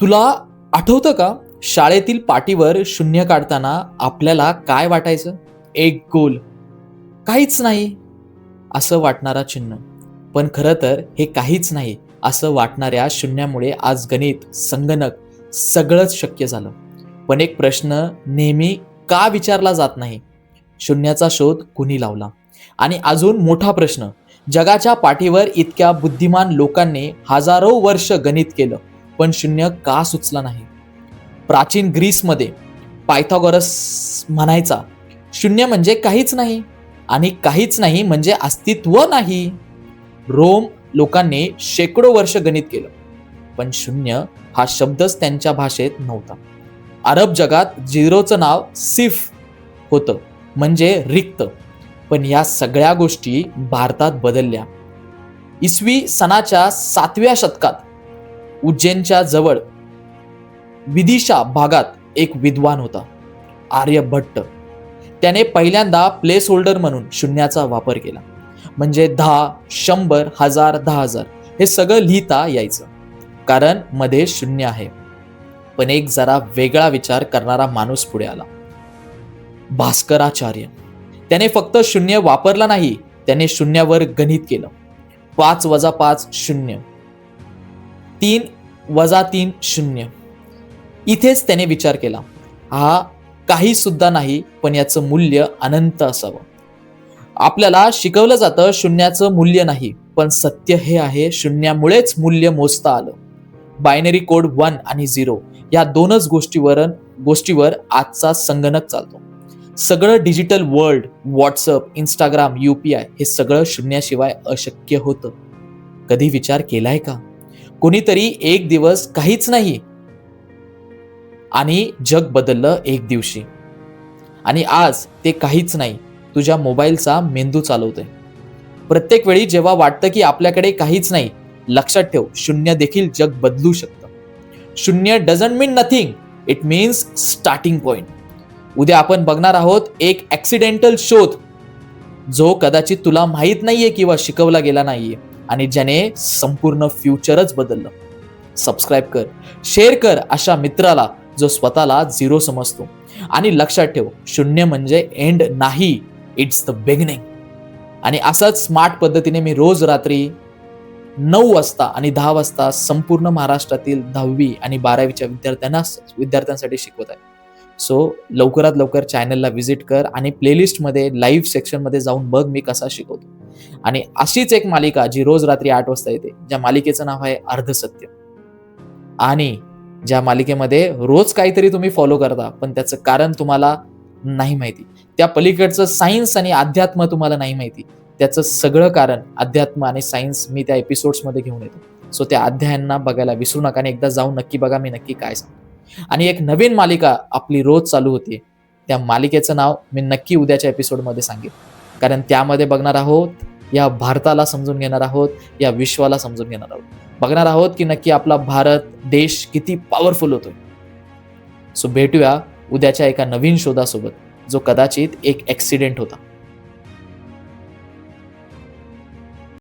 तुला आठवतं का शाळेतील पाटीवर शून्य काढताना आपल्याला काय वाटायचं? एक गोल. काहीच नाही असं वाटणारा चिन्ह. पण खरं तर हे काहीच नाही असं वाटणाऱ्या शून्यामुळे आज गणित संगणक सगळंच शक्य झालं. पण एक प्रश्न नेहमी का विचारला जात नाही? शून्याचा शोध कुणी लावला? आणि अजून मोठा प्रश्न जगाच्या पाठीवर इतक्या बुद्धिमान लोकांनी हजारो वर्ष गणित केलं. पण शून्य का सुचला नाही? प्राचीन ग्रीसमध्ये पायथागोरस म्हणायचा शून्य म्हणजे काहीच नाही आणि काहीच नाही म्हणजे अस्तित्व नाही. रोम लोकांनी शेकडो वर्ष गणित केलं पण शून्य हा शब्दच त्यांच्या भाषेत नव्हता. अरब जगात झिरोचं नाव सिफ होतं म्हणजे रिक्त. पण या सगळ्या गोष्टी भारतात बदलल्या. इसवी सणाच्या सातव्या शतकात उज्जैनच्या जवळ विदिशा भागात एक विद्वान होता आर्यभट्ट त्याने पहिल्यांदा प्लेस होल्डर म्हणून शून्याचा वापर केला. म्हणजे दहा शंभर हजार दहा हजार हे सगळं लिहिता यायचं. कारण मध्ये शून्य आहे. पण एक जरा वेगळा विचार करणारा माणूस पुढे आला. भास्कराचार्य. त्याने फक्त शून्य वापरला नाही त्याने शून्यावर गणित केलं. पाच वजा पाच शून्य. तीन वजा तीन शून्य. इथेच त्याने विचार केला हा काही सुद्धा नाही पण याचं मूल्य अनंत असावं. आपल्याला शिकवलं जातं शून्याचं मूल्य नाही पण सत्य हे आहे शून्यामुळेच मूल्य मोजता आलं. बायनरी कोड वन आणि झिरो या दोनच गोष्टीवर गोष्टीवर आजचा संगणक चालतो. सगळं digital world WhatsApp Instagram UPI हे सगळं शून्याशिवाय अशक्य होतं. कधी विचार केलाय का? कोणीतरी एक दिवस काहीच नाही. आणि जग बदललं एक दिवशी. आणि आज ते काहीच नाही. तुझ्या मोबाईलचा मेंदू चालवतोय. प्रत्येक वेळी जेव्हा वाटतं की आपल्याकडे काहीच नाही लक्षात ठेव शून्य देखील जग बदलू शकतं. शून्य doesn't mean nothing it means starting point उद्या आपण बघणार आहोत एक ऍक्सिडेंटल शोध. जो कदाचित तुला माहीत नाहीये किंवा शिकवला गेला नाहीये. आणि ज्याने संपूर्ण फ्युचरच बदललं. सबस्क्राईब कर शेअर कर अशा मित्राला जो स्वतःला झिरो समजतो. आणि लक्षात ठेव शून्य म्हणजे एंड नाही इट्स द बिगिनिंग आणि असंच स्मार्ट पद्धतीने मी रोज रात्री नऊ वाजता आणि दहा वाजता संपूर्ण महाराष्ट्रातील दहावी आणि बारावीच्या विद्यार्थ्यांना विद्यार्थ्यांसाठी शिकवत आहे. सो लवकरात लवकर चॅनलला व्हिजिट कर आणि प्लेलिस्टमध्ये लाईव्ह सेक्शनमध्ये जाऊन बघ मी कसा शिकवतो. आणि अशीच एक मालिका जी रोज रात्री आठ वाजता येते ज्या मालिकेचं नाव आहे अर्धसत्य. आणि ज्या मालिकेमध्ये रोज काहीतरी तुम्ही फॉलो करता पण त्याचं कारण तुम्हाला नाही माहिती. त्या पलीकडचं सायन्स आणि अध्यात्म तुम्हाला नाही माहिती. त्याचं सगळं कारण अध्यात्म आणि सायन्स मी त्या एपिसोड्समध्ये घेऊन येतो. सो त्या अध्यायांना बघायला विसरू नका आणि एकदा जाऊन नक्की बघा मी नक्की काय सांगतो. आणि एक नवीन मालिका आपली रोज चालू होती. त्या मालिकेचं नाव मी नक्की उद्याच्या एपिसोडमध्ये सांगेन. कारण त्यामध्ये बघणार आहोत या भारताला समजून घेणार आहोत या विश्वाला समजून घेणार आहोत. बघणार आहोत की नक्की आपला भारत देश किती पॉवरफुल होतोय. सो भेटूया उद्याच्या एका नवीन शोधासोबत जो कदाचित एक ॲक्सिडेंट होता.